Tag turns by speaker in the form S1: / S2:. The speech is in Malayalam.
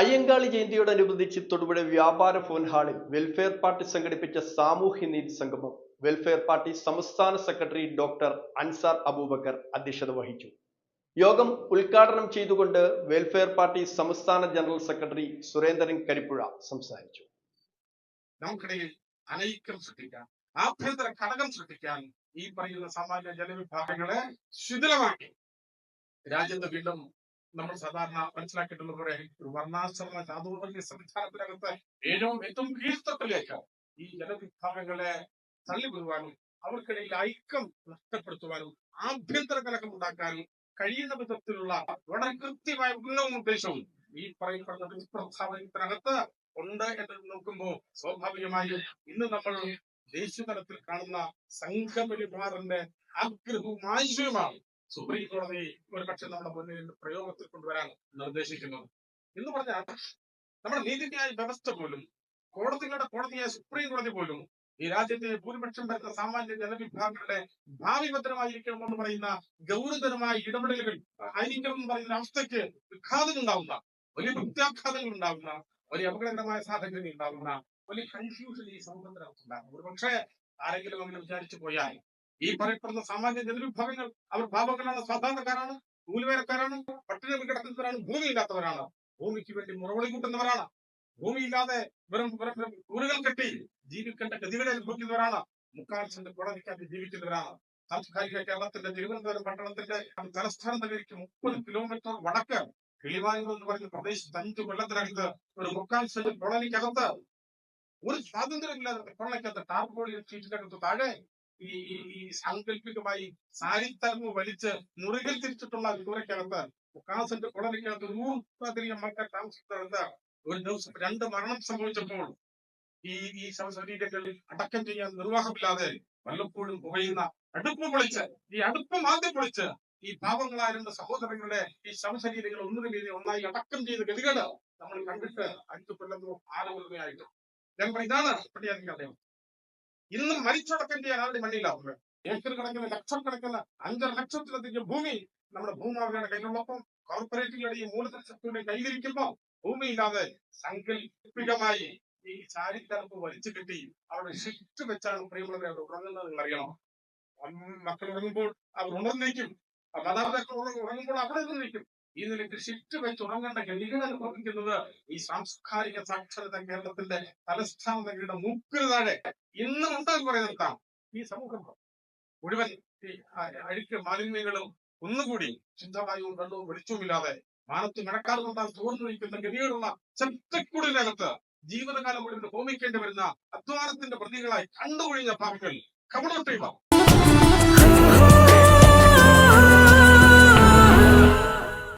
S1: അയ്യങ്കാളി ജയന്തിയോടനുബന്ധിച്ച് തൊടുപുഴ വ്യാപാര ഫോൺ ഹാളിൽ വെൽഫെയർ പാർട്ടി സംഘടിപ്പിച്ച സാമൂഹ്യ നീതി സംഗമം വെൽഫെയർ പാർട്ടി സംസ്ഥാന സെക്രട്ടറി ഡോക്ടർ അൻസാർ അബൂബക്കർ അധ്യക്ഷത വഹിച്ചു. യോഗം ഉദ്ഘാടനം ചെയ്തുകൊണ്ട് വെൽഫെയർ പാർട്ടി സംസ്ഥാന ജനറൽ സെക്രട്ടറി സുരേന്ദ്രൻ കരിപ്പുഴ സംസാരിച്ചു.
S2: അനൈക്യം ഈ പറയുന്ന സാമാന്യ ജനവിഭാഗങ്ങളെ ശിഥിലമാക്കി. രാജ്യത്ത് വീണ്ടും നമ്മൾ സാധാരണ മനസ്സിലാക്കിയിട്ടുള്ള പോലെ ഒരു വർണാശ്രമ ചാതുർവർണ സംവിധാനത്തിനകത്ത് ഏറ്റവും ഏറ്റവും കീഴ്ത്തട്ടിലേക്ക് ഈ ജനവിഭാഗങ്ങളെ തള്ളിവിടുവാനും അവർക്കിടയിൽ ഐക്യം നഷ്ടപ്പെടുത്തുവാനും ആഭ്യന്തര കലക്കം ഉണ്ടാക്കാനും കഴിയുന്ന വിധത്തിലുള്ള വളരെ കൃത്യമായ ഉന്നവും ഉദ്ദേശവും ഈ പറയപ്പെടുന്ന ഉണ്ട് എന്ന് നോക്കുമ്പോൾ സ്വാഭാവികമായും ഇന്ന് നമ്മൾ ദേശീയ തലത്തിൽ കാണുന്ന സംഘപരിവാറിന്റെ ആഗ്രഹവും ആശയമാണ് സുപ്രീം കോടതി ഒരുപക്ഷെ നമ്മുടെ മുന്നിൽ പ്രയോഗത്തിൽ കൊണ്ടുവരാൻ നിർദ്ദേശിക്കുന്നത്. എന്ന് പറഞ്ഞാൽ നമ്മുടെ നീതിന്യായ വ്യവസ്ഥ പോലും കോടതികളുടെ കോടതിയായ സുപ്രീം കോടതി പോലും ഈ രാജ്യത്തെ ഭൂരിപക്ഷം വരുന്ന സാമാന്യ ജനവിഭാഗങ്ങളുടെ ഭാവി ഭദ്രമായിരിക്കണം എന്ന് പറയുന്ന ഗൗരവതരമായ ഇടപെടലുകൾ ആയിരിക്കണം എന്ന് പറയുന്ന അവസ്ഥയ്ക്ക് വിഘാതം ഉണ്ടാവുന്ന വലിയ പ്രത്യാഘാതങ്ങൾ ഉണ്ടാവുന്ന വലിയ അപകടകരമായ സാഹചര്യം ഉണ്ടാവുന്ന വലിയ കൺഫ്യൂഷൻ ഈ സമൂഹത്തിനകത്തുണ്ടാകും ഒരു ആരെങ്കിലും അങ്ങനെ വിചാരിച്ചു പോയാൽ ഈ പറയപ്പെടുന്ന സാമാന്യ ജനവിഭാഗങ്ങൾ അവർ പാപങ്ങളാണ് സാധാരണക്കാരാണ് കൂലിവേലക്കാരാണ് പട്ടിണി കിടക്കുന്നവരാണ് ഭൂമിയില്ലാത്തവരാണ്. ഭൂമിക്ക് വേണ്ടി മുറവിളി കൂട്ടുന്നവരാണ്. ഭൂമിയില്ലാതെ വെറും വെറും കെട്ടി ജീവിക്കേണ്ട ഗതികളെ അനുഭവിക്കുന്നവരാണ്. മുക്കാൽ സെന്റ് കുളനിക്കാതെ ജീവിക്കുന്നവരാണ്. സാംസ്കാരിക കേരളത്തിന്റെ തിരുവനന്തപുരം പട്ടണത്തിന്റെ തലസ്ഥാന നഗരിക്ക് മുപ്പത് കിലോമീറ്റർ വടക്ക്. കിളിവായൂർ എന്ന് പറയുന്ന പ്രദേശത്ത് അഞ്ചു കൊല്ലത്തിനകത്ത് ഒരു മുക്കാൽ സെന്റ് കോളനിക്കകത്ത് ഒരു സ്വാതന്ത്ര്യമില്ലാതെ കൊള്ളക്കകത്ത് ടാർപോളിയൻ ഷീറ്റിനകത്ത് താഴെ ഈ ഈ സാങ്കല്പികമായി സാരിത്തലമ് വലിച്ച് മുറികൾ തിരിച്ചിട്ടുള്ള ദൂരക്കകത്ത് മുക്കാൽ സെന്റ് കോളനിക്കകത്ത് നൂറിലധികം ആൾക്കാർ താമസിക്കുന്നത് ഒരു ദിവസം രണ്ട് മരണം സംഭവിച്ചപ്പോൾ ഈ ഈ ശവശരീരങ്ങൾ അടക്കം ചെയ്യാൻ നിർവാഹമില്ലാതെ വല്ലപ്പോഴും പുകയുന്ന അടുപ്പ് പൊളിച്ച് ഈ അടുപ്പ് ആദ്യം പൊളിച്ച് ഈ പാവങ്ങളായിരുന്ന സഹോദരങ്ങളുടെ ഈ ശവശരീരങ്ങൾ ഒന്നിനു മീതി ഒന്നായി അടക്കം ചെയ്ത ഗതികേട് നമ്മൾ കണ്ടിട്ട് അഞ്ചു കൊല്ലമോ ആറ് കൊല്ലമോ പട്ടിയാക്കി അദ്ദേഹം ഇന്നും മരിച്ചടക്കം ചെയ്യാൻ ആരുടെ മണ്ണിലാവുന്നത്. ഏക്കർ കണക്കിന് ലക്ഷക്കണക്കിന് അഞ്ചര ലക്ഷത്തിലധികം ഭൂമി നമ്മുടെ ഭൂമാവിയുടെ കയ്യിലുള്ളപ്പം കോർപ്പറേറ്റുകളുടെയും മൂലധന ശക്തിയുടെ കൈവരിക്കുമ്പോൾ ഭൂമിയില്ലാതെ സങ്കല്പികമായി ഈ ചാരിത്തരപ്പ് വലിച്ചു കെട്ടി അവരുടെ ഷിഫ്റ്റ് വെച്ചാണ് പ്രിയമുള്ളവരെ അവർ ഉറങ്ങുന്നത് നിങ്ങൾ അറിയണം മക്കൾ ഉറങ്ങുമ്പോൾ അവർ ഉണർന്നേക്കും. മാതാപിതാക്കൾ ഉറ- ഉറങ്ങുമ്പോൾ അവിടെ നിന്നിരിക്കും ഈ നിലയ്ക്ക് വെച്ച് ഉറങ്ങേണ്ട ഗതികൾ അനുഭവിക്കുന്നത് ഈ സാംസ്കാരിക സാക്ഷരത കേരളത്തിന്റെ തലസ്ഥാന മൂക്കിന് താഴെ ഇന്നും ഉണ്ടെന്ന് പറയുന്നിടത്താണ് ഈ സമൂഹം മുഴുവൻ അഴുക്ക് മാലിന്യങ്ങളും ഒന്നുകൂടി ശുദ്ധവായുവും വെള്ളവും വെളിച്ചവുമില്ലാതെ മാനത്ത് മഴക്കാർ വന്നാൽ തോർന്നൊഴിക്കുന്ന ഗതികളുള്ള ശക്തിക്കൂടിനകത്ത് ജീവിതകാലം മുഴുവൻ ഹോമിക്കേണ്ടി വരുന്ന അധ്വാനത്തിന്റെ പ്രതികളായി കണ്ടുകൊഴിഞ്ഞ പാവങ്ങൾ കവളോട്ടേവ